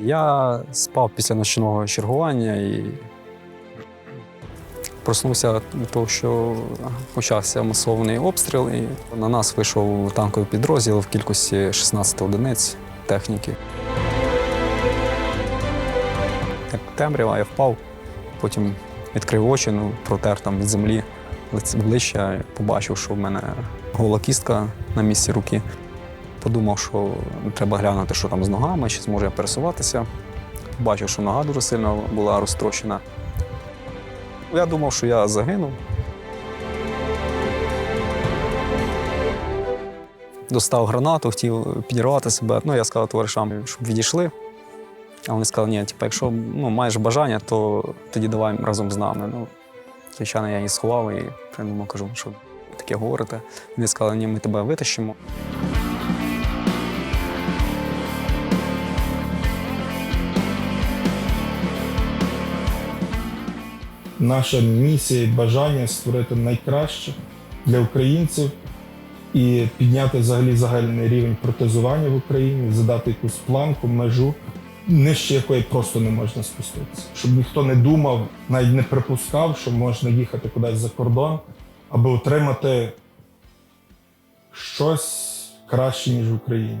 Я спав після ночного чергування і проснувся від того, що почався масований обстріл. І на нас вийшов танковий підрозділ в кількості 16 одиниць техніки. Як темрява, я впав, потім відкрив очі, ну, протер там від землі лице- обличчя, побачив, що в мене гола кістка на місці руки. Подумав, що треба глянути, що там з ногами, чи зможу я пересуватися. Побачив, що нога дуже сильно була розтрощена. Я думав, що я загинув. Достав гранату, хотів підірвати себе. Ну, я сказав товаришам, щоб відійшли. А вони сказали, ні, типу, якщо ну, маєш бажання, то тоді давай разом з нами. Ну, звичайно, я її сховав і прямо кажу, що таке говорите. Вони сказали, ні, ми тебе витащимо. Наша місія і бажання створити найкраще для українців і підняти взагалі загальний рівень протезування в Україні, задати якусь планку, межу, нижче якої просто не можна спуститися. Щоб ніхто не думав, навіть не припускав, що можна їхати кудись за кордон, аби отримати щось краще, ніж в Україні.